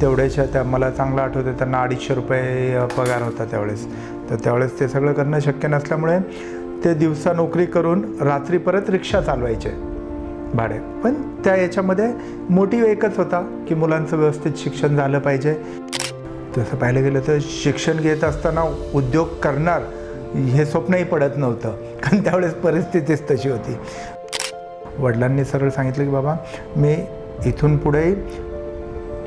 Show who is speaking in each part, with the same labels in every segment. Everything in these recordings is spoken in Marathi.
Speaker 1: तेवढ्याच्या त्या मला चांगलं आठवतं त्यांना अडीचशे रुपये पगार होता त्यावेळेस. तर त्यावेळेस ते सगळं करणं शक्य नसल्यामुळे ते दिवसा नोकरी करून रात्री परत रिक्षा चालवायचे भाडे. पण त्या याच्यामध्ये मोटिव्ह एकच होता की मुलांचं व्यवस्थित शिक्षण झालं पाहिजे. तसं पाहायला गेलं तर शिक्षण घेत असताना उद्योग करणार हे स्वप्नही पडत नव्हतं. कारण त्यावेळेस परिस्थितीच तशी होती. वडिलांनी सरळ सांगितलं की बाबा मी इथून पुढे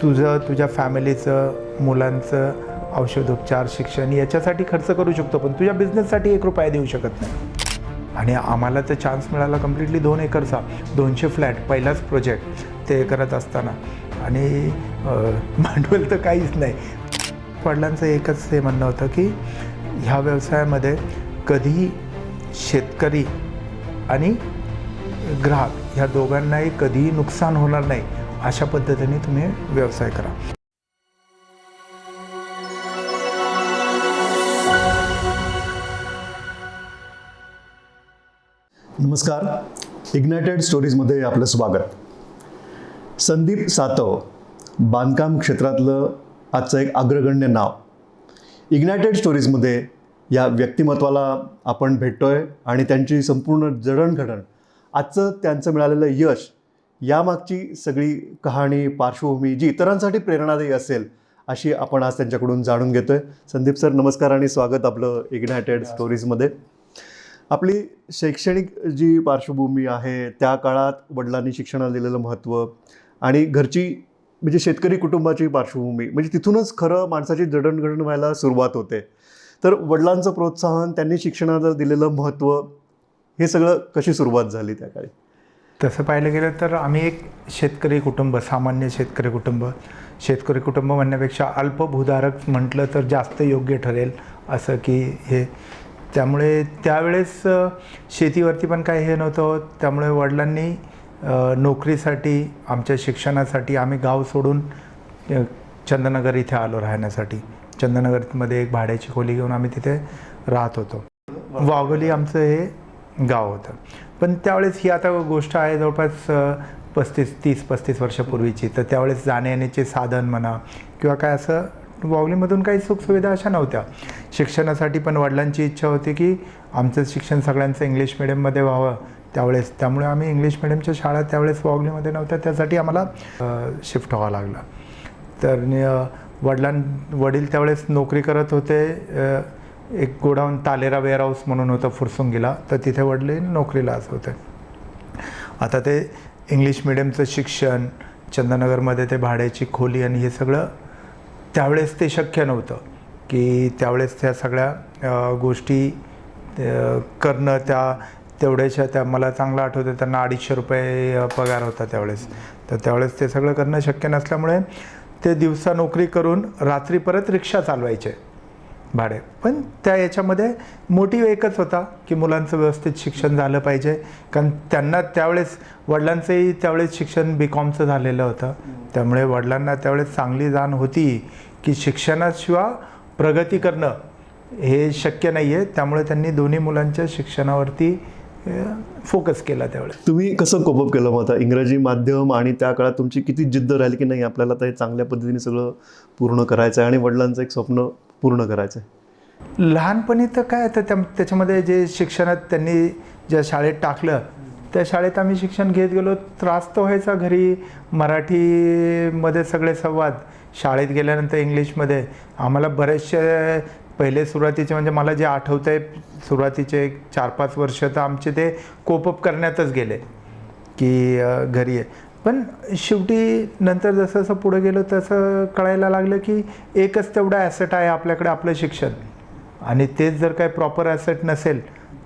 Speaker 1: तुझं तुझ्या फॅमिलीचं मुलांचं औषधोपचार शिक्षण याच्यासाठी खर्च करू शकतो पण तुझ्या बिझनेससाठी एक रुपया देऊ शकत नाही. आणि आम्हाला तर चान्स मिळाला कम्प्लिटली दोन एकरचा दोनशे फ्लॅट पहिलाच प्रोजेक्ट ते करत असताना. आणि भांडवल तर काहीच नाही. वडिलांचं एकच हे म्हणणं होतं की ह्या व्यवसायामध्ये कधीही शेतकरी आणि ग्राहक ह्या दोघांनाही कधीही नुकसान होणार नाही. अशा पद्धतीने तुम्ही व्यवसाय करा.
Speaker 2: नमस्कार. इग्नायटेड स्टोरीजमध्ये आपलं स्वागत. संदीप सातव बांधकाम क्षेत्रातलं आजचं एक अग्रगण्य नाव. इग्नायटेड स्टोरीजमध्ये या व्यक्तिमत्वाला आपण भेटतोय आणि त्यांची संपूर्ण जडणघडण आजचं त्यांचं मिळालेलं यश यामागची सगळी कहाणी पार्श्वभूमी जी इतरांसाठी प्रेरणादायी असेल अशी आपण आज त्यांच्याकडून जाणून घेतोय. संदीप सर नमस्कार आणि स्वागत आपलं इग्नायटेड स्टोरीजमध्ये. आपली शैक्षणिक जी पार्श्वभूमी आहे त्या काळात वडिलांनी शिक्षणाला दिलेलं महत्त्व आणि घरची म्हणजे शेतकरी कुटुंबाची पार्श्वभूमी म्हणजे तिथूनच खरं माणसाची जडणघडण व्हायला सुरुवात होते. तर वडिलांचं प्रोत्साहन त्यांनी शिक्षणाला दिलेलं महत्त्व हे सगळं कशी सुरुवात झाली त्या काळी?
Speaker 1: तसं पाहिलं गेलं तर आम्ही एक शेतकरी कुटुंब सामान्य शेतकरी कुटुंब. शेतकरी कुटुंब म्हणण्यापेक्षा अल्पभूधारक म्हटलं तर जास्त योग्य ठरेल असं की हे. त्यामुळे त्यावेळेस शेतीवरती पण काही हे नव्हतं त्यामुळे वडिलांनी नोकरीसाठी आमच्या शिक्षणासाठी आम्ही गाव सोडून चंदनगर इथे आलो राहण्यासाठी. चंदनगरमध्ये एक भाड्याची खोली घेऊन आम्ही तिथे राहत होतो. वाघोली आमचं हे गाव होतं. पण त्यावेळेस ही आता गोष्ट आहे जवळपास पस्तीस तीस पस्तीस वर्षापूर्वीची. तर त्यावेळेस जाण्यायेण्याचे साधन म्हणा किंवा काय असं वावलीमधून काही सुखसुविधा अशा नव्हत्या. शिक्षणासाठी पण वडिलांची इच्छा होती की आमचं शिक्षण सगळ्यांचं इंग्लिश मिडियममध्ये व्हावं त्यावेळेस. त्यामुळे आम्ही इंग्लिश मिडियमच्या शाळा त्यावेळेस वावलीमध्ये नव्हत्या. त्यासाठी आम्हाला शिफ्ट व्हावं लागलं. तर वडिलां वडील त्यावेळेस नोकरी करत होते एक गोडाऊन तालेरा वेअरहाऊस म्हणून होतं फुरसुंगीला. तर तिथे वडले नोकरीला असं होते. आता ते इंग्लिश मिडियमचं शिक्षण चंदनगरमध्ये ते भाड्याची खोली आणि हे सगळं त्यावेळेस ते शक्य नव्हतं. की त्यावेळेस त्या सगळ्या गोष्टी करणं त्या तेवढ्याच्या त्या मला चांगलं आठवतं त्यांना अडीचशे रुपये पगार होता त्यावेळेस. तर त्यावेळेस ते सगळं करणं शक्य नसल्यामुळे ते दिवसा नोकरी करून रात्री परत रिक्षा चालवायचे. भाडे. पण त्या याच्यामध्ये मोटिव्ह एकच होता की मुलांचं व्यवस्थित शिक्षण झालं पाहिजे. कारण त्यांना त्यावेळेस वडिलांचंही त्यावेळेस शिक्षण बी कॉमचं झालेलं होतं. त्यामुळे वडिलांना त्यावेळेस चांगली जाण होती की शिक्षणाशिवाय प्रगती करणं हे शक्य नाही आहे त्यामुळे त्यांनी दोन्ही मुलांच्या शिक्षणावरती फोकस केला त्यावेळेस.
Speaker 2: तुम्ही कसं कोपअप केलं मग आता? इंग्रजी माध्यम आणि त्या काळात तुमची किती जिद्द राहिली की नाही? आपल्याला ते हे चांगल्या पद्धतीने सगळं पूर्ण करायचं आहे आणि वडिलांचं एक स्वप्न पूर्ण करायचं आहे
Speaker 1: लहानपणी तर काय तर त्या त्याच्यामध्ये जे शिक्षणात त्यांनी ज्या शाळेत टाकलं त्या शाळेत आम्ही शिक्षण घेत गेलो. त्रास तर व्हायचा घरी. मराठीमध्ये सगळे संवाद. शाळेत गेल्यानंतर इंग्लिशमध्ये. आम्हाला बरेचसे पहिले सुरुवातीचे म्हणजे मला जे आठवतं आहे सुरुवातीचे चार पाच वर्ष तर आमचे ते कोपअप करण्यातच गेले. की घरी आहे पण शेवटी नंतर जसं जसं पुढे गेलो तसं कळायला लागलं की एकच तेवढा ॲसेट आहे आपल्याकडे आपलं शिक्षण. आणि तेच जर काही प्रॉपर ॲसेट नसेल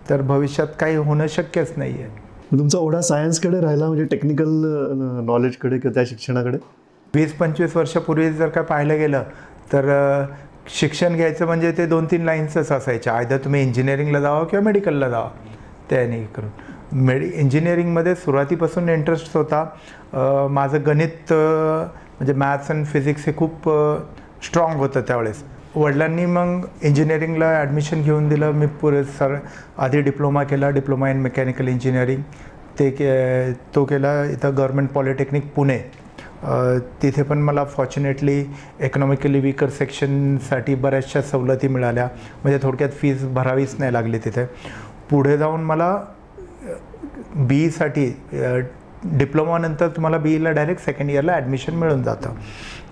Speaker 1: तर भविष्यात काही होणं शक्यच नाही आहे
Speaker 2: तुमचा ओढा सायन्सकडे राहिला म्हणजे टेक्निकल नॉलेजकडे किंवा त्या शिक्षणाकडे?
Speaker 1: वीस पंचवीस वर्षापूर्वी जर काय पाहिलं गेलं तर शिक्षण घ्यायचं म्हणजे ते दोन तीन लाईन्सच असायच्या. आयदर तुम्ही इंजिनिअरिंगला जावा किंवा मेडिकलला जावा. त्याने करून. मेडि इंजिनिअरिंगमध्ये सुरुवातीपासून इंटरेस्ट होता. माझं गणित म्हणजे मॅथ्स अँड फिजिक्स हे खूप स्ट्रॉंग होतं त्यावेळेस. वडिलांनी मग इंजिनिअरिंगला ॲडमिशन घेऊन दिलं. मी पुरे सर आधी डिप्लोमा केला डिप्लोमा इन मेकॅनिकल इंजिनिअरिंग ते के तो केला इथं गव्हर्मेंट पॉलिटेक्निक पुणे. तिथे पण मला फॉर्च्युनेटली इकॉनॉमिकली वीकर सेक्शनसाठी बऱ्याचशा सवलती मिळाल्या. म्हणजे थोडक्यात फीज भरावीच नाही लागली तिथे. पुढे जाऊन मला बी ईसाठी डिप्लोमानंतर तुम्हाला बी ईला डायरेक्ट सेकंड इयरला ॲडमिशन मिळून जातं.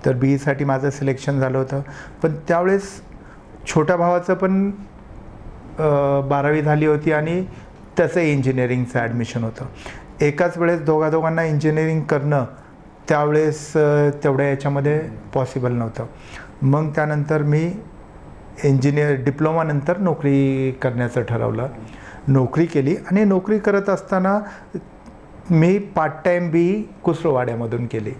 Speaker 1: तर बी ईसाठी माझं सिलेक्शन झालं होतं. पण त्यावेळेस छोट्या भावाचं पण बारावी झाली होती आणि त्याचं इंजिनिअरिंगचं ॲडमिशन होतं. एकाच वेळेस दोघा दोघांना इंजिनिअरिंग करणं त्यावेळेस तेवढ्या याच्यामध्ये पॉसिबल नव्हतं. मग त्यानंतर मी इंजिनियर डिप्लोमानंतर नोकरी करण्याचं ठरवलं. नोकरी केली आणि नोकरी करत असताना मी पार्ट टाईम बी कुसरोवाड्यामधून केली.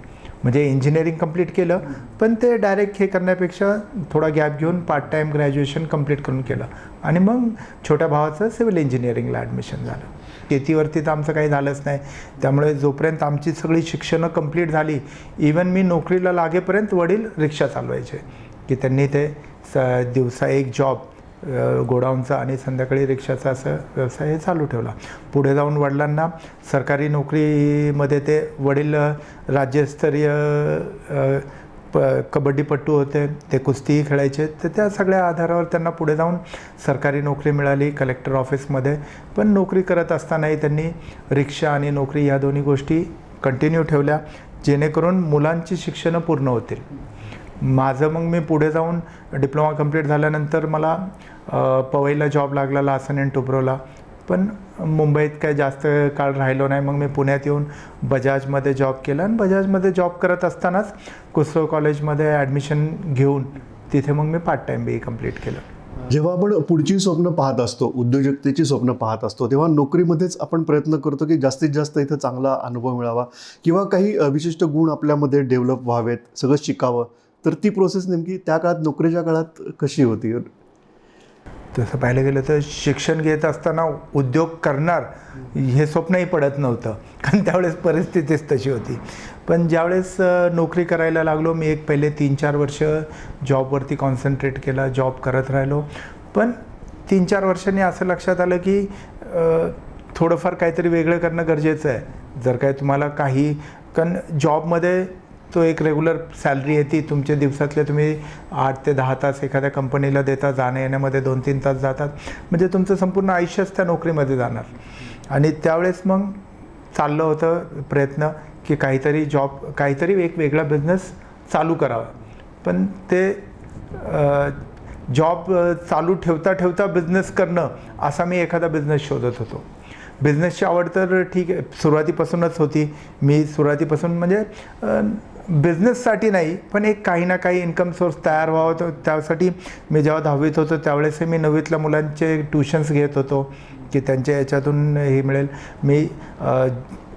Speaker 1: म्हणजे इंजिनिअरिंग कंप्लीट केलं पण ते डायरेक्ट हे करण्यापेक्षा थोडा गॅप घेऊन पार्ट टाईम ग्रॅज्युएशन कंप्लीट करून केलं. आणि मग छोट्या भावाचं सिव्हिल इंजिनिअरिंगला ॲडमिशन झालं. शेतीवरती तर आमचं काही झालंच नाही. त्यामुळे जोपर्यंत आमची सगळी शिक्षणं कंप्लीट झाली इवन मी नोकरीला लागेपर्यंत वडील रिक्षा चालवायचे. की त्यांनी ते स दिवसा एक जॉब गोडाऊनचा आणि संध्याकाळी रिक्षाचा असं व्यवसाय हे चालू ठेवला. पुढे जाऊन वडिलांना सरकारी नोकरीमध्ये ते वडील राज्यस्तरीय प कबड्डीपट्टू होते ते कुस्तीही खेळायचे तर त्या सगळ्या आधारावर त्यांना पुढे जाऊन सरकारी नोकरी मिळाली कलेक्टर ऑफिसमध्ये. पण नोकरी करत असतानाही त्यांनी रिक्षा आणि नोकरी ह्या दोन्ही गोष्टी कंटिन्यू ठेवल्या जेणेकरून मुलांची शिक्षणं पूर्ण होतील. माझं मग मी पुढे जाऊन डिप्लोमा कंप्लीट झाल्यानंतर मला पवईला जॉब लागला लासन अँड टुब्रोला. पण मुंबईत काय जास्त काळ राहिलो नाही. मग मी पुण्यात येऊन बजाजमध्ये जॉब केला आणि बजाजमध्ये जॉब करत असतानाच कुसरो कॉलेजमध्ये ॲडमिशन घेऊन तिथे मग मी पार्ट टाईम बी कंप्लीट केलं.
Speaker 2: जेव्हा आपण पुढची स्वप्न पाहत असतो उद्योजकतेची स्वप्न पाहत असतो तेव्हा नोकरीमध्येच आपण प्रयत्न करतो की जास्तीत जास्त इथं चांगला अनुभव मिळावा किंवा काही विशिष्ट गुण आपल्यामध्ये डेव्हलप व्हावेत सगळं शिकावं. तर ती प्रोसेस नेमकी त्या काळात नोकरीच्या काळात कशी होती?
Speaker 1: तसं पाहायला गेलं तर शिक्षण घेत असताना उद्योग करणार हे स्वप्नही पडत नव्हतं. कारण त्यावेळेस परिस्थितीच तशी होती. पण ज्यावेळेस नोकरी करायला लागलो मी एक पहिले तीन चार वर्ष जॉबवरती कॉन्सन्ट्रेट केला जॉब करत राहिलो. पण तीन चार वर्षांनी असं लक्षात आलं की थोडंफार काहीतरी वेगळं करणं गरजेचं आहे. जर काय तुम्हाला काही कारण जॉबमध्ये तो एक रेग्युलर सॅलरी येते तुमच्या दिवसातले तुम्ही आठ ते दहा तास एखाद्या कंपनीला देता जाण्या येण्यामध्ये दोन तीन तास जातात. म्हणजे तुमचं संपूर्ण आयुष्यच त्या नोकरीमध्ये जाणार. आणि त्यावेळेस मग चाललं होतं प्रयत्न की काहीतरी जॉब काहीतरी एक वेगळा बिझनेस चालू करावा. पण ते जॉब चालू ठेवता ठेवता बिझनेस करणं असा मी एखादा बिझनेस शोधत होतो. बिझनेसची आवड तर ठीक आहे सुरुवातीपासूनच होती. मी सुरुवातीपासून म्हणजे बिझनेससाठी नाही पण एक काही ना काही इन्कम सोर्स तयार व्हावं तर त्यासाठी मी जेव्हा दहावीत होतो त्यावेळेस मी नववीतल्या मुलांचे ट्युशन्स घेत होतो की त्यांच्या याच्यातून हे मिळेल. मी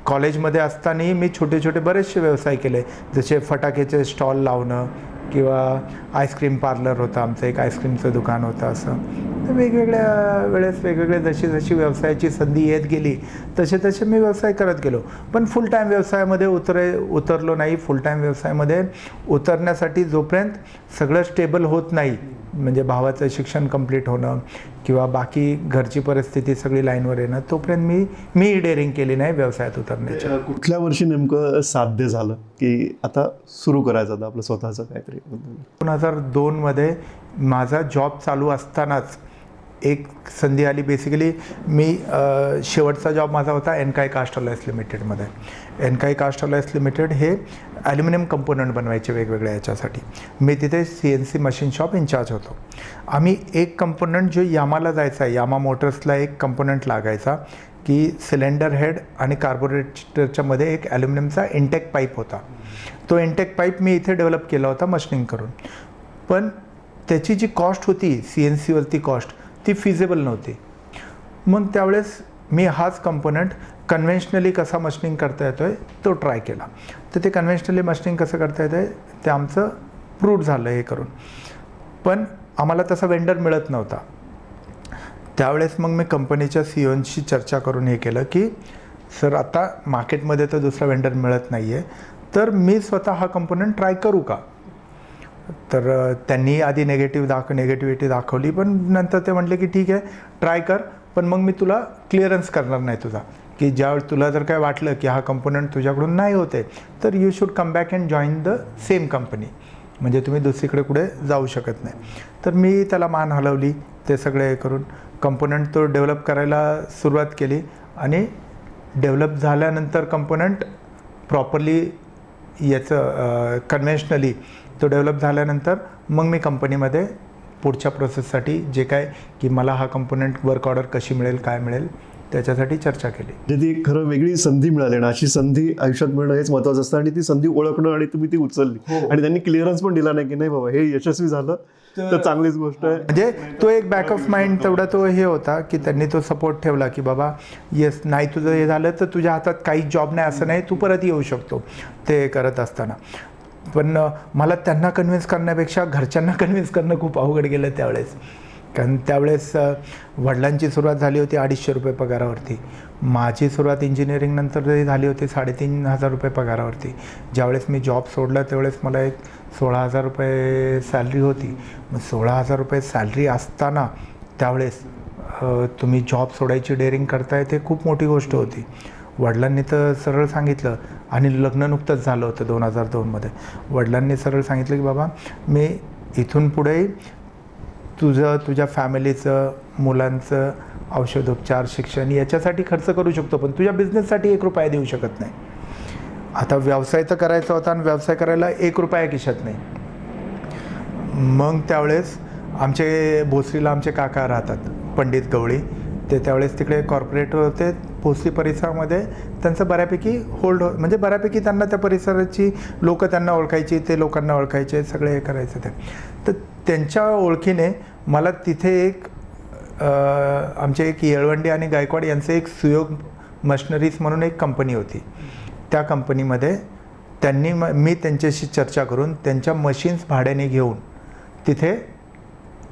Speaker 1: कॉलेजमध्ये असतानाही मी छोटे छोटे बरेचसे व्यवसाय केले जसे फटाक्याचे स्टॉल लावणं किंवा आईस्क्रीम पार्लर होतं आमचं एक आईस्क्रीमचं दुकान होतं असं. तर वेगवेगळ्या वेळेस वेगवेगळे जशी जशी व्यवसायाची संधी येत गेली तसे तसे मी व्यवसाय करत गेलो. पण फुल टाईम व्यवसायामध्ये उतरे उतरलो नाही. फुल टाईम व्यवसायामध्ये उतरण्यासाठी जोपर्यंत सगळं स्टेबल होत नाही म्हणजे भावाचं शिक्षण कंप्लीट होणं किंवा बाकी घरची परिस्थिती सगळी लाईनवर येणं तोपर्यंत मी मी डेअरिंग केली नाही व्यवसायात उतरण्याची.
Speaker 2: कुठल्या वर्षी नेमकं साध्य झालं की आता सुरू करायचं आता आपलं स्वतःचं काहीतरी?
Speaker 1: दोन हजार दोनमध्ये माझा जॉब चालू असतानाच एक संधी आली बेसिकली मी शेवटचा जॉब माझा होता एनकाय कास्ट अलायन्स लिमिटेडमध्ये N K cast alliance limited हे ॲल्युमिनियम कंपोनंट बनवायचे वेगवेगळ्या याच्यासाठी. मी तिथे C N C machine shop incharge होतो. आम्ही एक कंपोनंट जो यामाला जायचा आहे यामा मोटर्सला एक कंपोनंट लागायचा की सिलेंडर हेड आणि कार्बोरेटरच्या मध्ये एक ॲल्युमिनियमचा इंटेक पाईप होता. तो इंटेक पाईप मी इथे डेव्हलप केला होता मशनिंग करून. पण त्याची जी कॉस्ट होती सी एन सीवरती कॉस्ट ती फिजिबल नव्हती. मग त्यावेळेस मी हाच कंपोनंट कन्व्हेन्शनली कसा मशिनिंग करता येतो आहे तो ट्राय केला. तर ते कन्व्हेन्शनली मशनिंग कसं करता येतं आहे ते आमचं प्रूव्ह झालं हे करून. पण आम्हाला तसा वेंडर मिळत नव्हता. त्यावेळेस मग मी कंपनीच्या सी ओनशी चर्चा करून हे केलं की सर आता मार्केटमध्ये तर दुसरा वेंडर मिळत नाही आहे तर मी स्वतः हा कंपोनंट ट्राय करू का? तर त्यांनी आधी नेगेटिव्ह दाख नेगेटिव्हिटी दाखवली पण नंतर ते म्हटले की ठीक आहे ट्राय कर पण मग मी तुला क्लिअरन्स करणार नाही तुझा. की ज्यावेळेस तुला जर काय वाटलं की हा कंपोनंट तुझ्याकडून नाही होते तर you should come back and join the same company म्हणजे तुम्ही दुसरीकडे कुठे जाऊ शकत नाही. तर मी त्याला मान हलवली ते सगळे हे करून. कंपोनंट तो डेव्हलप करायला सुरुवात केली आणि डेव्हलप झाल्यानंतर कंपोनंट प्रॉपरली याचं कन्व्हेन्शनली तो डेव्हलप झाल्यानंतर मग मी कंपनीमध्ये पुढच्या प्रोसेससाठी जे काय की मला हा कंपोनंट वर्क ऑर्डर कशी मिळेल काय मिळेल त्याच्यासाठी चर्चा केली.
Speaker 2: म्हणजे ती खरं वेगळी संधी मिळाली ना अशी संधी आयुष्यात मिळणं हेच महत्वाचं असतं आणि ती संधी ओळखणं आणि तुम्ही ती उचलली. आणि त्यांनी क्लिअरन्स पण दिला नाही की नाही बाबा हे यशस्वी झालं तर चांगलीच गोष्ट आहे.
Speaker 1: म्हणजे तो एक बॅक ऑफ माइंड तेवढा तो हे होता की त्यांनी तो सपोर्ट ठेवला की बाबा येस नाही तुझं हे झालं तर तुझ्या हातात काही जॉब नाही असं नाही तू परत येऊ शकतो. ते करत असताना. पण मला त्यांना कन्व्हिन्स करण्यापेक्षा घरच्यांना कन्व्हिन्स करणं खूप अवघड गेलं त्यावेळेस. कारण त्यावेळेस वडिलांची सुरुवात झाली होती अडीचशे रुपये पगारावरती. माझी सुरुवात इंजिनिअरिंग नंतर जरी झाली होती साडेतीन हजार रुपये पगारावरती. ज्यावेळेस मी जॉब सोडला त्यावेळेस मला एक सोळा हजार रुपये सॅलरी होती. मग सोळा हजार रुपये सॅलरी असताना त्यावेळेस तुम्ही जॉब सोडायची डेअरिंग करताय ते खूप मोठी गोष्ट होती. वडिलांनी तर सरळ सांगितलं आणि लग्न नुकतंच झालं होतं दोन हजार दोनमध्ये वडिलांनी सरळ सांगितलं की बाबा मी इथून पुढे तुझं तुझ्या फॅमिलीचं मुलांचं औषधोपचार शिक्षण याच्यासाठी खर्च करू शकतो पण तुझ्या बिझनेससाठी एक रुपया देऊ शकत नाही. आता व्यवसाय तर करायचा होता आणि व्यवसाय करायला एक रुपया किशत नाही. मग त्यावेळेस आमचे भोसरीला आमचे काका राहतात पंडित गवळी. ते त्यावेळेस तिकडे कॉर्पोरेटर होते. भोसली परिसरामध्ये त्यांचं बऱ्यापैकी होल्ड हो म्हणजे बऱ्यापैकी त्यांना त्या परिसराची लोकं त्यांना ओळखायची ते लोकांना ओळखायचे सगळे हे करायचे ते. तर त्यांच्या ओळखीने मला तिथे एक आमचे एक येळवंडी आणि गायकवाड यांचं एक सुयोग मशनरीज म्हणून एक कंपनी होती. त्या कंपनीमध्ये त्यांनी म मी त्यांच्याशी चर्चा करून त्यांच्या मशीन्स भाड्याने घेऊन तिथे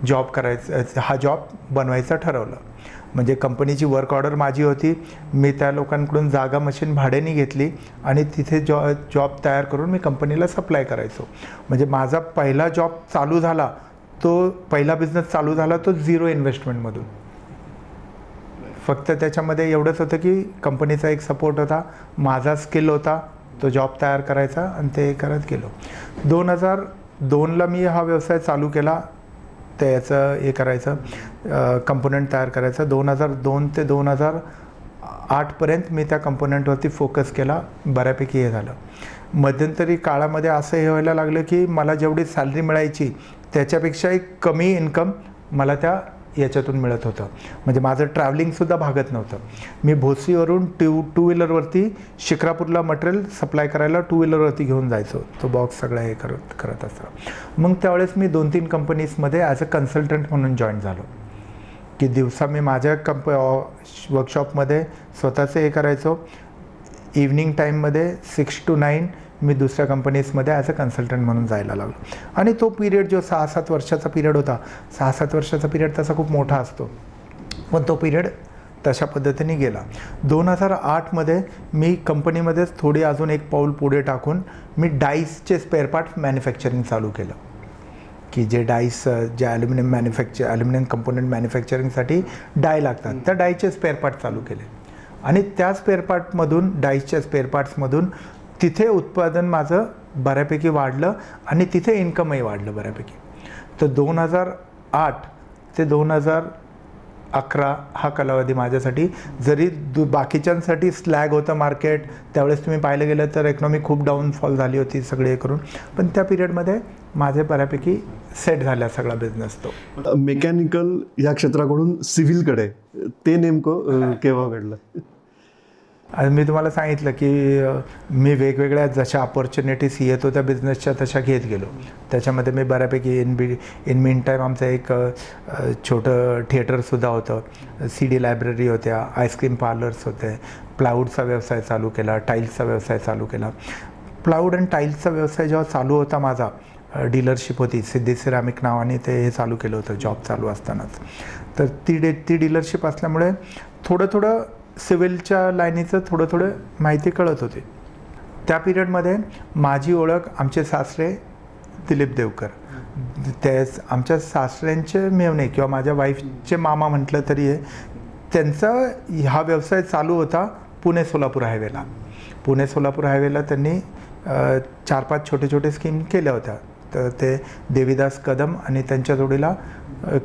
Speaker 1: जॉब करायचं हा जॉब बनवायचं ठरवलं. म्हणजे कंपनीची वर्क ऑर्डर माझी होती. मी त्या लोकांकडून जागा मशीन भाड्याने घेतली आणि तिथे जॉ जॉब तयार करून मी कंपनीला सप्लाय करायचो. म्हणजे माझा पहिला जॉब चालू झाला तो पहिला बिझनेस चालू झाला तो झिरो इन्व्हेस्टमेंटमधून फक्त त्याच्यामध्ये एवढंच होतं की कंपनीचा एक सपोर्ट होता माझा स्किल होता तो जॉब तयार करायचा आणि ते करत गेलो. दोन हजार दोनला मी हा व्यवसाय चालू केला. त्याचं हे करायचं कंपोनंट तयार करायचं. दोन हजार दोन ते दोन हजार आठपर्यंत मी त्या कंपोनंटवरती फोकस केला. बऱ्यापैकी हे झालं. मध्यंतरी काळामध्ये असं हे व्हायला लागलं की मला जेवढी सॅलरी मिळायची त्याच्यापेक्षा एक कमी इन्कम मला त्या याच्यातून मिळत होतं. म्हणजे माझं ट्रॅव्हलिंगसुद्धा भागत नव्हतं. मी भोसीवरून टू टू व्हीलरवरती शिक्रापूरला मटेरियल सप्लाय करायला टू व्हीलरवरती घेऊन जायचो. तो बॉक्स सगळा हे करत करत असतो. मग त्यावेळेस मी दोन तीन कंपनीजमध्ये ॲज अ कन्सल्टंट म्हणून जॉईन झालो. की दिवसा मी माझ्या कंप वर्कशॉपमध्ये स्वतःचं हे करायचो. इव्हनिंग टाईममध्ये सिक्स टू नाईन मी दुसऱ्या कंपनीजमध्ये ॲज अ कन्सल्टंट म्हणून जायला लागलो. आणि तो पिरियड जो सहा सात वर्षाचा पिरियड होता सहा सात वर्षाचा पिरियड तसा खूप मोठा असतो. पण तो पिरियड तशा पद्धतीने गेला. दोन हजार आठमध्ये मी कंपनीमध्येच थोडी अजून एक पाऊल पुढे टाकून मी डाईसचे स्पेअर पार्ट मॅन्युफॅक्चरिंग चालू केलं. की जे डाईस जे ॲल्युमिनियम मॅन्युफॅक्चर ॲल्युमिनियम कंपोनंट मॅन्युफॅक्चरिंगसाठी डाय लागतात. त्या डायचे स्पेअर पार्ट चालू केले. आणि त्या स्पेअर पार्टमधून डाईसच्या स्पेअर पार्ट्समधून तिथे उत्पादन माझं बऱ्यापैकी वाढलं आणि तिथे इन्कमही वाढलं बऱ्यापैकी. तर दोन हजार आठ ते दोन हजार अकरा हा कालावधी माझ्यासाठी जरी दु बाकीच्यांसाठी स्लॅग होतं मार्केट त्यावेळेस तुम्ही पाहिलं गेलं तर इकॉनॉमी खूप डाऊनफॉल झाली होती सगळे करून पण त्या पिरियडमध्ये माझे बऱ्यापैकी सेट झाला सगळा बिझनेस तो.
Speaker 2: मेकॅनिकल या क्षेत्राकडून सिव्हिलकडे ते नेमकं केव्हा घडलं?
Speaker 1: मी तुम्हाला सांगितलं की मी वेगवेगळ्या जशा ऑपॉर्च्युनिटीज येत होत्या बिझनेसच्या तशा घेत गेलो. त्याच्यामध्ये मी बऱ्यापैकी in be in meantime आमचं एक छोटं थिएटरसुद्धा होतं. सी डी लायब्ररी होत्या आईस्क्रीम पार्लर्स होते. प्लाऊडचा व्यवसाय चालू केला टाईल्सचा व्यवसाय चालू केला. प्लाऊड आणि टाईल्सचा व्यवसाय जेव्हा चालू होता माझा डीलरशिप होती. सिद्धी सिरामिक नावाने ते हे चालू केलं होतं जॉब चालू असतानाच. तर ती डे ती डीलरशिप असल्यामुळे थोडं थोडं सिव्हिलच्या लाईनीचं थोडं थोडं माहिती कळत होती. त्या पिरियडमध्ये माझी ओळख आमचे सासरे दिलीप देवकर. ते आमच्या सासऱ्यांचे मेवणे किंवा माझ्या वाईफचे मामा म्हटलं तरी आहे त्यांचा हा व्यवसाय चालू होता पुणे सोलापूर हायवेला पुणे सोलापूर हायवेला त्यांनी चार पाच छोटे छोटे स्कीम केल्या होत्या. तर ते देवीदास कदम आणि त्यांच्या जोडीला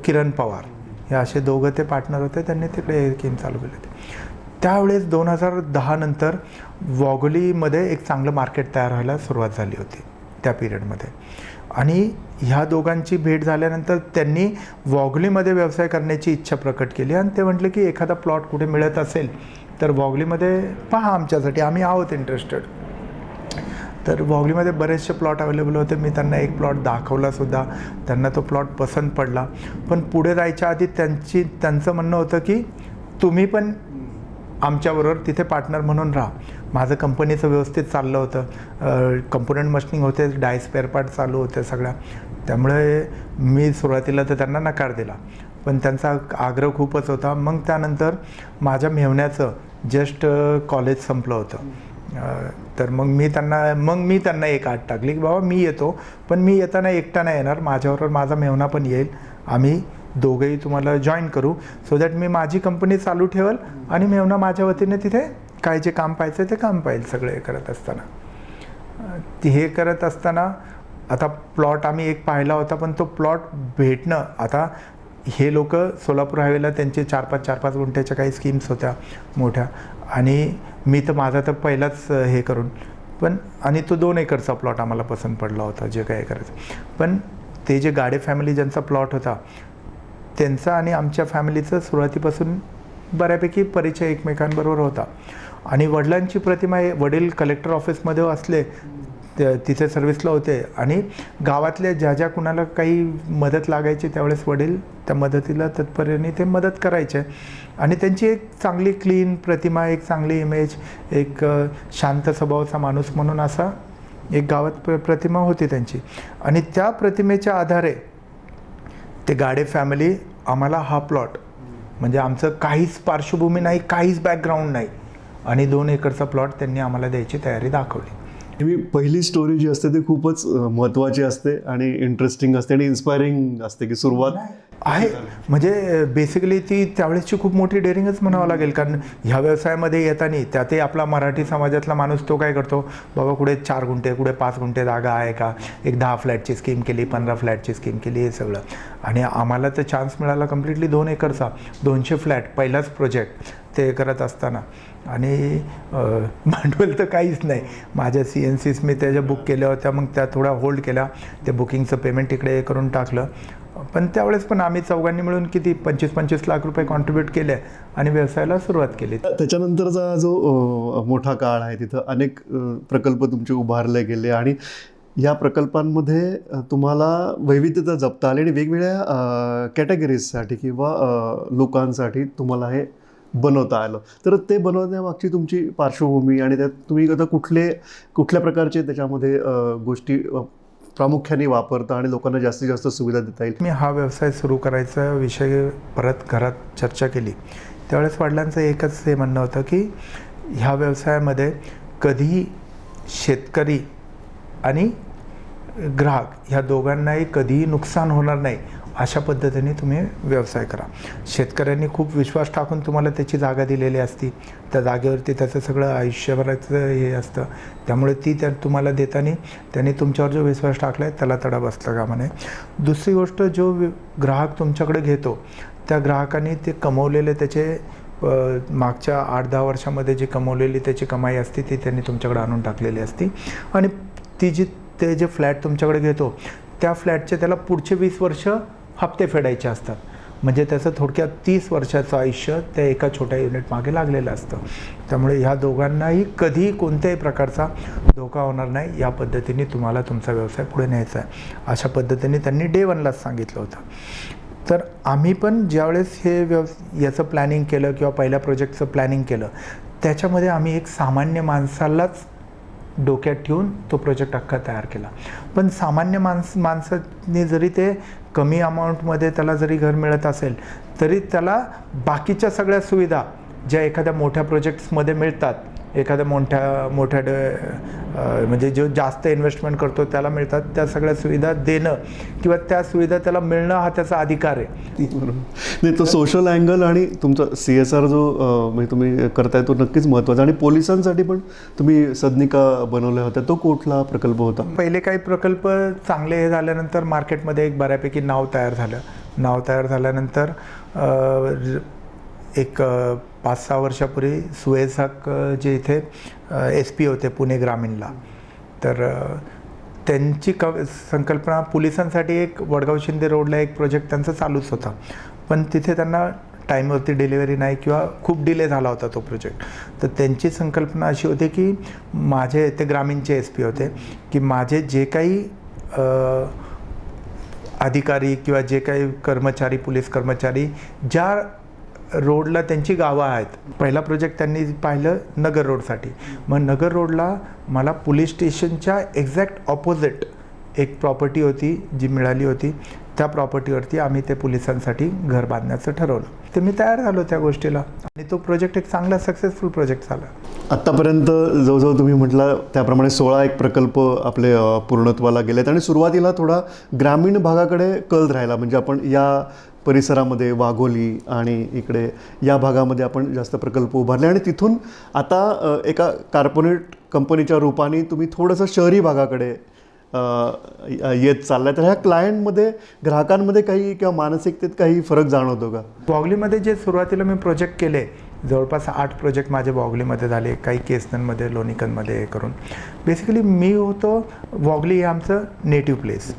Speaker 1: किरण पवार. हे असे दोघं ते पार्टनर होते त्यांनी तिकडे हे स्कीम चालू केली होती. त्यावेळेस दोन हजार दहा नंतर वॉगोलीमध्ये एक चांगलं मार्केट तयार व्हायला सुरुवात झाली होती त्या पिरियडमध्ये. आणि ह्या दोघांची भेट झाल्यानंतर त्यांनी वॉगलीमध्ये व्यवसाय करण्याची इच्छा प्रकट केली आणि ते म्हटले की एखादा प्लॉट कुठे मिळत असेल तर वॉगलीमध्ये पहा आमच्यासाठी आम्ही आहोत इंटरेस्टेड तर वॉगलीमध्ये बरेचसे प्लॉट अवेलेबल होते. मी त्यांना एक प्लॉट दाखवलासुद्धा त्यांना तो प्लॉट पसंत पडला. पण पुढे जायच्या आधी त्यांची त्यांचं म्हणणं होतं की तुम्ही पण आमच्याबरोबर तिथे पार्टनर म्हणून राहा. माझं कंपनीचं व्यवस्थित चाललं होतं. कंपोनंट मशिनिंग होते डाय स्पेअर पार्ट चालू होते सगळ्या. त्यामुळे मी सुरुवातीला तर त्यांना नकार दिला. पण त्यांचा आग्रह खूपच होता. मग त्यानंतर माझ्या मेहण्याचं जस्ट कॉलेज संपलं होतं. तर मग मी त्यांना मग मी त्यांना एक आठ टाकली की बाबा मी येतो. पण मी येताना एकटा नाही येणार. माझ्याबरोबर माझा मेहना पण येईल. आम्ही दोघंही तुम्हाला जॉईन करू. सो दॅट मी माझी कंपनी चालू ठेवल आणि मेहना माझ्या वतीने तिथे काय जे काम पाहिजे ते काम पाहिजे सगळे करत असताना. हे करत असताना आता प्लॉट आम्ही एक पाहिला होता पण तो प्लॉट भेटणं आता हे लोक सोलापूर हायवेला त्यांचे चार पाच चार पाच गुंठ्याच्या काही स्कीम्स होत्या मोठ्या. आणि मी तर माझा तर पहिलाच हे करून. पण आणि तो दोन एकरचा प्लॉट आम्हाला पसंत पडला होता जे काय करायचं. पण ते जे गाडे फॅमिली ज्यांचा प्लॉट होता त्यांचा आणि आमच्या फॅमिलीचं सुरुवातीपासून बऱ्यापैकी परिचय एकमेकांबरोबर होता. आणि वडिलांची प्रतिमा हे वडील कलेक्टर ऑफिसमध्ये असले तिथे सर्व्हिसला होते. आणि गावातल्या ज्या ज्या कुणाला काही मदत लागायची त्यावेळेस वडील त्या मदतीला तत्परेने ते मदत करायचे. आणि त्यांची एक चांगली क्लीन प्रतिमा एक चांगली इमेज एक शांत स्वभावाचा माणूस म्हणून असा एक गावात प्र प्रतिमा होती त्यांची. आणि त्या प्रतिमेच्या आधारे ते गाडे फॅमिली आम्हाला हा प्लॉट म्हणजे आमचं काहीच पार्श्वभूमी नाही काहीच बॅकग्राऊंड नाही. आणि दोन एकरचा प्लॉट त्यांनी आम्हाला द्यायची तयारी दाखवली.
Speaker 2: नेहमी पहिली स्टोरी जी असते ती खूपच महत्त्वाची असते आणि इंटरेस्टिंग असते आणि इन्स्पायरिंग असते की सुरुवात
Speaker 1: आहे. म्हणजे बेसिकली ती त्यावेळेसची खूप मोठी डेअरिंगच म्हणावं लागेल. कारण ह्या व्यवसायामध्ये येताना त्यातही आपला मराठी समाजातला माणूस तो काय करतो? बाबा कुठे चार गुंठे कुठे पाच गुंठे जागा आहे का? एक दहा फ्लॅटची स्कीम केली पंधरा फ्लॅटची स्कीम केली हे सगळं. आणि आम्हाला तर चान्स मिळाला कम्प्लिटली दोन एकरचा. दोनशे फ्लॅट पहिलाच प्रोजेक्ट ते करत असताना. आणि भांडवल तर काहीच नाही. माझ्या सी एन सीस मी त्याच्या बुक केल्या होत्या. मग त्या थोड्या होल्ड केल्या ते बुकिंगचं पेमेंट तिकडे करून टाकलं. पण त्यावेळेस पण आम्ही चौघांनी मिळून किती पंचवीस पंचवीस लाख रुपये कॉन्ट्रीब्यूट केले आणि व्यवसायाला सुरुवात केली.
Speaker 2: त्याच्यानंतरचा जो मोठा काळ आहे तिथं अनेक प्रकल्प तुमचे उभारले गेले आणि या प्रकल्पांमध्ये तुम्हाला वैविध्यता जपता आली आणि वेगवेगळ्या कॅटेगरीजसाठी किंवा लोकांसाठी तुम्हाला हे बनवता आलं. तर ते बनवण्यामागची तुमची पार्श्वभूमी आणि त्यात तुम्ही आता कुठले कुठल्या प्रकारचे त्याच्यामध्ये गोष्टी प्रामुख्याने वापरता आणि लोकांना जास्तीत जास्त सुविधा देता येईल.
Speaker 1: मी हा व्यवसाय सुरू करायचा विषय परत घरात चर्चा केली. त्यावेळेस वडिलांचं एकच हे म्हणणं होतं की ह्या व्यवसायामध्ये कधीही शेतकरी आणि ग्राहक ह्या दोघांनाही कधीही नुकसान होणार नाही. अशा पद्धतीने तुम्ही व्यवसाय करा. शेतकऱ्यांनी खूप विश्वास टाकून तुम्हाला त्याची जागा दिलेली असती. त्या जागेवरती त्याचं सगळं आयुष्यभराचं हे असतं. त्यामुळे ती त्या तुम्हाला देताना त्यांनी तुमच्यावर जो विश्वास टाकला आहे त्याला तडा बसला कामा नये दुसरी गोष्ट जो वि- ग्राहक तुमच्याकडे घेतो त्या ग्राहकांनी ते कमवलेले त्याचे मागच्या आठ दहा वर्षामध्ये जी कमवलेली त्याची कमाई असते ती त्यांनी तुमच्याकडे आणून टाकलेली असती. आणि ती जी ते जे फ्लॅट तुमच्याकडे घेतो त्या फ्लॅटचे त्याला पुढचे वीस वर्ष हप्ते फेडायचे असतात. म्हणजे त्याचं थोडक्यात तीस वर्षाचं आयुष्य त्या एका छोट्या युनिटमागे लागलेलं असतं. त्यामुळे ह्या दोघांनाही कधीही कोणत्याही प्रकारचा धोका होणार नाही. या पद्धतीने तुम्हाला तुमचा व्यवसाय पुढे न्यायचा आहे. अशा पद्धतीने त्यांनी डे वनलाच सांगितलं होतं. तर आम्ही पण ज्यावेळेस हे व्यव याचं प्लॅनिंग केलं किंवा पहिल्या प्रोजेक्टचं प्लॅनिंग केलं त्याच्यामध्ये आम्ही एक सामान्य माणसालाच डोक्यात ठेवून तो प्रोजेक्ट अख्खा तयार केला. पण सामान्य माणस माणसाने जरी ते कमी अमाऊंटमध्ये त्याला जरी घर मिळत असेल तरी त्याला बाकीच्या सगळ्या सुविधा ज्या एखाद्या मोठ्या प्रोजेक्ट्समध्ये मिळतात एखाद्या मोठ्या मोठ्या म्हणजे जो जास्त इन्व्हेस्टमेंट करतो त्याला मिळतात त्या सगळ्या सुविधा देणं किंवा त्या सुविधा त्याला मिळणं हा त्याचा अधिकार आहे.
Speaker 2: नाही तो सोशल अँगल आणि तुमचा सी एस आर जो म्हणजे तुम्ही करताय तो नक्कीच महत्त्वाचा आणि पोलिसांसाठी पण तुम्ही सदनिका बनवल्या होत्या. तो कुठला प्रकल्प होता?
Speaker 1: पहिले काही प्रकल्प चांगले हे झाल्यानंतर मार्केटमध्ये एक बऱ्यापैकी नाव तयार झालं. नाव तयार झाल्यानंतर एक पाच सहा वर्षापूर्वी सुएझ हक जे इथे एस पी होते पुणे ग्रामीणला. तर त्यांची क संकल्पना पोलिसांसाठी एक वडगाव शिंदे रोडला एक प्रोजेक्ट त्यांचा चालूच होता. पण तिथे त्यांना टाईमवरती डिलिव्हरी नाही किंवा खूप डिले झाला होता तो प्रोजेक्ट. तर त्यांची संकल्पना अशी होती की माझे ते ग्रामीणचे एस पी होते की माझे जे काही अधिकारी किंवा जे काही कर्मचारी पोलीस कर्मचारी ज्या रोडला त्यांची गावं आहेत. पहिला प्रोजेक्ट त्यांनी पाहिलं नगर रोडसाठी. मग नगर रोडला मला पोलीस स्टेशनच्या एक्झॅक्ट ऑपोजिट एक प्रॉपर्टी होती जी मिळाली होती. त्या प्रॉपर्टीवरती आम्ही ते पोलिसांसाठी घर बांधण्याचं ठरवलं. ते मी तयार झालो त्या गोष्टीला. आणि तो प्रोजेक्ट एक चांगला सक्सेसफुल प्रोजेक्ट झाला.
Speaker 2: आत्तापर्यंत जवळजवळ तुम्ही म्हटलं त्याप्रमाणे सोळा एक प्रकल्प आपले पूर्णत्वाला गेलेत आणि सुरुवातीला थोडा ग्रामीण भागाकडे कल राहिला. म्हणजे आपण या परिसरामध्ये वाघोली आणि इकडे या भागामध्ये आपण जास्त प्रकल्प उभारले आणि तिथून आता एका कार्पोरेट कंपनीच्या रूपाने तुम्ही थोडंसं शहरी भागाकडे येत येत आहे तर ह्या क्लायंटमध्ये ग्राहकांमध्ये काही किंवा मानसिकतेत काही फरक जाणवतो का?
Speaker 1: बॉगलीमध्ये जे सुरुवातीला मी प्रोजेक्ट केले जवळपास आठ प्रोजेक्ट माझे बॉगलीमध्ये झाले काही केसनमध्ये लोणिकनमध्ये हे करून. बेसिकली मी होतो वॉगली हे आमचं नेटिव्ह प्लेस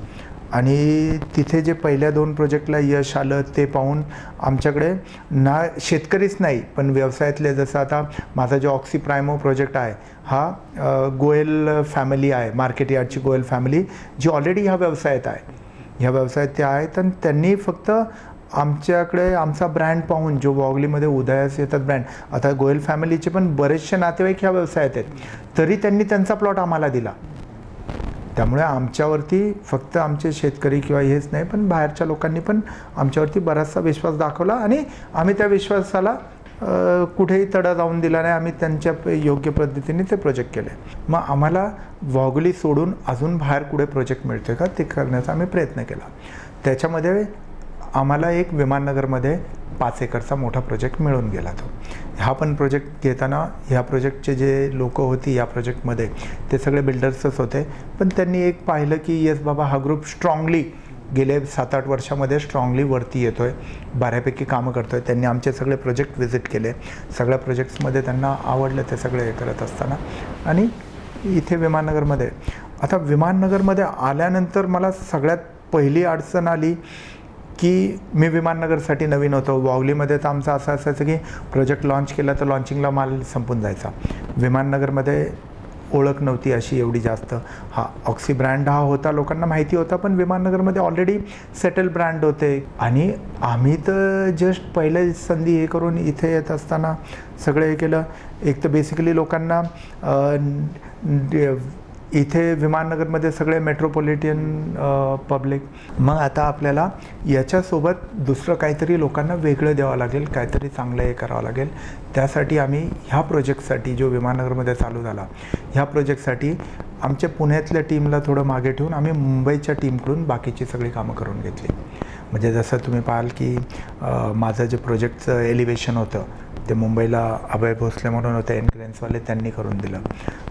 Speaker 1: आणि तिथे जे पहिल्या दोन प्रोजेक्टला यश आलं ते पाहून आमच्याकडे ना शेतकरीच नाही पण व्यवसायातले जसं आता माझा जो ऑक्सी प्रायमो प्रोजेक्ट आहे हा गोयल फॅमिली आहे मार्केट यार्डची गोयल फॅमिली जी ऑलरेडी ह्या व्यवसायात आहे. ह्या व्यवसायात ते आहेत आणि त्यांनी फक्त आमच्याकडे आमचा ब्रँड पाहून जो वॉगलीमध्ये उदयास येतात ब्रँड आता गोयल फॅमिलीचे पण बरेचसे नातेवाईक ह्या व्यवसायात आहेत. तरी त्यांनी त्यांचा प्लॉट आम्हाला दिला. त्यामुळे आमच्यावरती फक्त आमचे शेतकरी किंवा हेच नाही पण बाहेरच्या लोकांनी पण आमच्यावरती बराचसा विश्वास दाखवला आणि आम्ही त्या विश्वासाला कुठेही तडा जाऊन दिला नाही. आम्ही त्यांच्या योग्य पद्धतीने ते प्रोजेक्ट केले. मग आम्हाला वॉगली सोडून अजून बाहेर कुठे प्रोजेक्ट मिळतोय का ते करण्याचा आम्ही प्रयत्न केला. त्याच्यामध्ये आम्हाला एक विमाननगरमध्ये पाच एकरचा मोठा प्रोजेक्ट मिळून गेला तो. हा पण प्रोजेक्ट घेताना ह्या प्रोजेक्टचे जे लोक होती या प्रोजेक्टमध्ये ते सगळे बिल्डर्सच होते. पण त्यांनी एक पाहिलं की येस बाबा हा ग्रुप स्ट्रॉंगली गेले सात आठ वर्षामध्ये स्ट्रॉंगली वरती येतो आहे बऱ्यापैकी कामं करतो आहे त्यांनी आमचे सगळे प्रोजेक्ट व्हिजिट केले. सगळ्या प्रोजेक्ट्समध्ये त्यांना आवडलं ते सगळे हे करत असताना. आणि इथे विमाननगरमध्ये. आता विमाननगरमध्ये आल्यानंतर मला सगळ्यात पहिली अडचण आली की मी विमाननगरसाठी नवीन होतो. वॉगलीमध्ये तर आमचं असं असायचं की प्रोजेक्ट लॉन्च केला तर लॉन्चिंगला माल संपून जायचा. विमाननगरमध्ये ओळख नव्हती अशी एवढी जास्त. हा ऑक्सी ब्रँड हा होता लोकांना माहिती होता पण विमाननगरमध्ये ऑलरेडी सेटल ब्रँड होते. आणि आम्ही तर जस्ट पहिले संधी हे करून इथे येत असताना सगळं हे केलं. एक तर बेसिकली लोकांना डे- इथे विमाननगरमध्ये सगळे मेट्रोपॉलिटन पब्लिक मग आता आपल्याला याच्यासोबत दुसरं काहीतरी लोकांना वेगळं द्यावं लागेल काहीतरी चांगलं हे करावं लागेल. त्यासाठी आम्ही ह्या प्रोजेक्टसाठी जो विमाननगरमध्ये चालू झाला ह्या प्रोजेक्टसाठी आमच्या पुण्यातल्या टीमला थोडं मागे ठेवून आम्ही मुंबईच्या टीमकडून बाकीची सगळी कामं करून घेतली. म्हणजे जसं तुम्ही पाहाल की माझं जे प्रोजेक्टचं एलिव्हेशन होतं ते मुंबईला अभय भोसले म्हणून होते एनक्रेन्सवाले त्यांनी करून दिलं.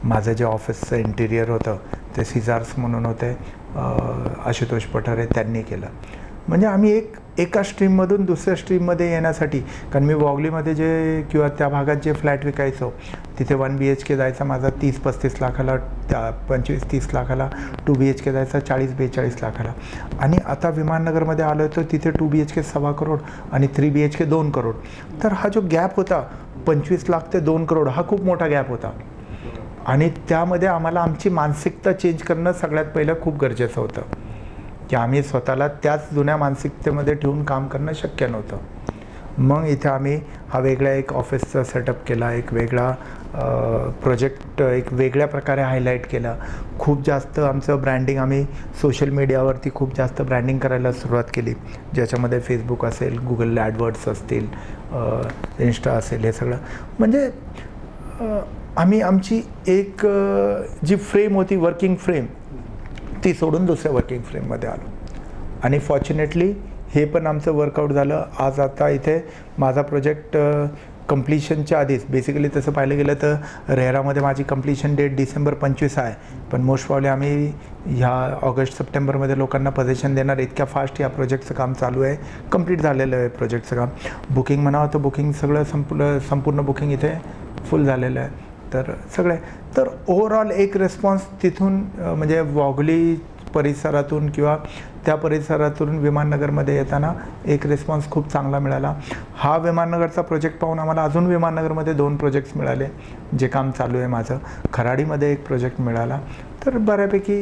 Speaker 1: माझं जे ऑफिसचं इंटिरियर होतं ते सिझार्स म्हणून होते आशुतोष पठारे त्यांनी केलं. म्हणजे आम्ही एक एका स्ट्रीममधून दुसऱ्या स्ट्रीममध्ये येण्यासाठी. कारण मी वॉगलीमध्ये जे किंवा त्या भागात जे फ्लॅट विकायचो तिथे वन बी एच के जायचा माझा तीस पस्तीस लाखाला त्या पंचवीस तीस लाखाला टू बी एच के जायचा चाळीस बेचाळीस लाखाला. आणि आता विमाननगरमध्ये आलो तर तिथे टू बी एच के सव्वा करोड आणि थ्री बी एच के दोन करोड. तर हा जो गॅप होता पंचवीस लाख ते दोन करोड हा खूप मोठा गॅप होता. आणि त्यामध्ये आम्हाला आमची मानसिकता चेंज करणं सगळ्यात पहिलं खूप गरजेचं होतं. की आम्ही स्वतःला त्याच जुन्या मानसिकतेमध्ये ठेवून काम करणं शक्य नव्हतं. मग इथे आम्ही हा वेगळा एक ऑफिसचा सेटअप केला एक वेगळा प्रोजेक्ट एक वेगळ्या प्रकारे हायलाईट केला. खूप जास्त आमचं ब्रँडिंग आम्ही सोशल मीडियावरती खूप जास्त ब्रँडिंग करायला सुरुवात केली. ज्याच्यामध्ये फेसबुक असेल गुगल ॲडवर्ड्स असतील इन्स्टा असेल हे सगळं. म्हणजे आम्ही आमची एक जी फ्रेम होती वर्किंग फ्रेम ती सोडून दुसऱ्या वर्किंग फ्रेममध्ये आलो. आणि फॉर्च्युनेटली हे पण आमचं वर्कआउट झालं. आज आता इथे माझा प्रोजेक्ट कम्प्लिशनच्या आधीच. बेसिकली तसं पाहिलं गेलं तर रेहरामध्ये माझी कम्प्लिशन डेट डिसेंबर पंचवीस आहे. पण मोस्ट प्रॉब्ली आम्ही ह्या ऑगस्ट सप्टेंबरमध्ये लोकांना पोझिशन देणार. इतक्या फास्ट या प्रोजेक्टचं काम चालू आहे. कंप्लीट झालेलं आहे प्रोजेक्टचं काम. बुकिंग म्हणावं तर बुकिंग सगळं संपूर्ण संपूर्ण बुकिंग इथे फुल झालेलं आहे. तर सगळे. तर ओव्हरऑल एक रेस्पॉन्स तिथून म्हणजे वॉगली परिसरातून किंवा त्या परिसरातून विमाननगरमध्ये येताना एक रिस्पॉन्स खूप चांगला मिळाला. हा विमाननगरचा प्रोजेक्ट पाहून आम्हाला अजून विमाननगरमध्ये दोन प्रोजेक्ट्स मिळाले जे काम चालू आहे माझं. खराडीमध्ये एक प्रोजेक्ट मिळाला. तर बऱ्यापैकी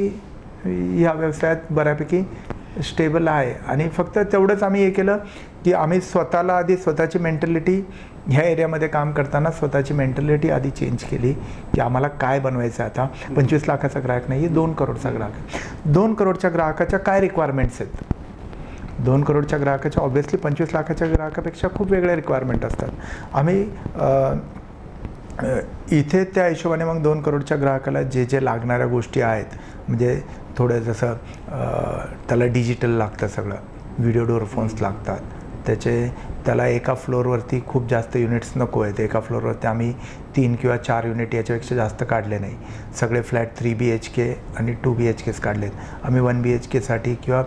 Speaker 1: ह्या व्यवसायात बऱ्यापैकी स्टेबल आहे. आणि फक्त तेवढंच आम्ही हे केलं की आम्ही स्वतःला आधी स्वतःची मेंटॅलिटी ह्या एरियामध्ये काम करताना स्वतःची मेंटॅलिटी आधी चेंज केली की आम्हाला काय बनवायचं आहे आता? पंचवीस लाखाचा ग्राहक नाही आहे दोन करोडचा ग्राहक दोन करोडच्या ग्राहकाच्या काय रिक्वायरमेंट्स आहेत? दोन करोडच्या ग्राहकाच्या ऑब्व्हियसली पंचवीस लाखाच्या ग्राहकापेक्षा खूप वेगळ्या रिक्वायरमेंट असतात. आम्ही इथे त्या हिशोबाने मग दोन करोडच्या ग्राहकाला जे जे लागणाऱ्या गोष्टी आहेत म्हणजे थोडं जसं त्याला डिजिटल लागतं सगळं. व्हिडिओ डोर फोन्स लागतात. त्याचे त्याला एका फ्लोअरवरती खूप जास्त युनिट्स नको आहेत. एका फ्लोअरवरती आम्ही तीन किंवा चार युनिट याच्यापेक्षा जास्त काढले नाही. सगळे flat three B H K आणि टू बी एच केच काढलेत. आम्ही वन बी एच केसाठी किंवा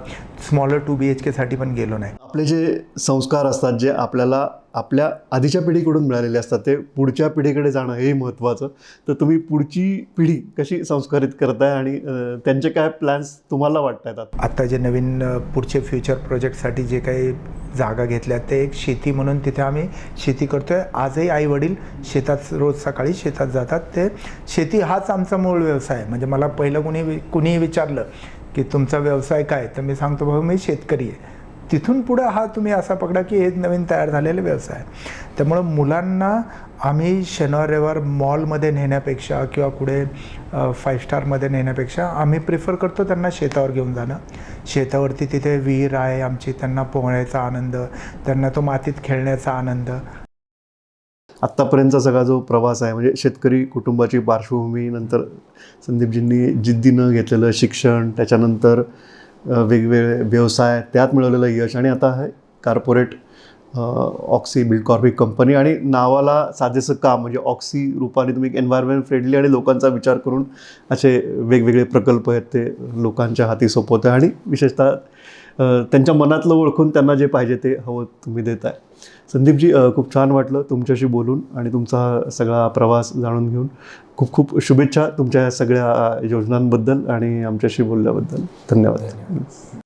Speaker 1: स्मॉलर टू बी एच केसाठी पण गेलो नाही.
Speaker 2: आपले जे संस्कार असतात जे आपल्याला आपल्या आधीच्या पिढीकडून मिळालेले असतात ते पुढच्या पिढीकडे जाणं हेही महत्त्वाचं. तर तुम्ही पुढची पिढी कशी संस्कारित करताय आणि त्यांचे काय प्लॅन्स तुम्हाला वाटत आहेत आता
Speaker 1: आता जे नवीन पुढचे फ्युचर प्रोजेक्टसाठी जे काही जागा घेतल्या. ते एक शेती म्हणून तिथे आम्ही शेती करतो आहे आजही आई वडील शेतात रोज सकाळी शेतात जातात. ते शेती हाच आमचा मूळ व्यवसाय. आहे म्हणजे मला पहिलं कुणी कुणीही विचारलं की तुमचा व्यवसाय काय? तर मी सांगतो भाऊ मी शेतकरी आहे. तिथून पुढं हा तुम्ही असा पकडा की हे नवीन तयार झालेले व्यवसाय त्यामुळं मुलांना आम्ही शनिवार रविवार मॉलमध्ये नेण्यापेक्षा किंवा कुठे फाईव्ह स्टारमध्ये नेण्यापेक्षा आम्ही प्रिफर करतो त्यांना शेतावर घेऊन जाणं. शेतावरती तिथे विहीर आहे आमची त्यांना पोहण्याचा आनंद त्यांना तो मातीत खेळण्याचा आनंद.
Speaker 2: आत्तापर्यंतचा सगळा जो प्रवास आहे म्हणजे शेतकरी कुटुंबाची पार्श्वभूमी नंतर संदीपजींनी जिद्दीनं घेतलेलं शिक्षण त्याच्यानंतर वेगवेगळे व्यवसाय त्यात मिळवलेलं यश आणि आता आहे कार्पोरेट ऑक्सी बिल्डकॉर्बिक कंपनी आणि नावाला साधेसं काम म्हणजे ऑक्सी रूपाने तुम्ही एक एन्व्हायरमेंट फ्रेंडली आणि लोकांचा विचार करून असे वेगवेगळे प्रकल्प आहेत ते लोकांच्या हाती सोपवत आहे आणि विशेषतः त्यांच्या मनातलं ओळखून त्यांना जे पाहिजे ते हवं तुम्ही देत आहे संदीपजी खूप छान वाटलं तुमच्याशी बोलून आणि तुमचा सगळा प्रवास जाणून घेऊन. खूप खूप शुभेच्छा तुमच्या या सगळ्या योजनांबद्दल आणि आमच्याशी बोलल्याबद्दल. धन्यवाद.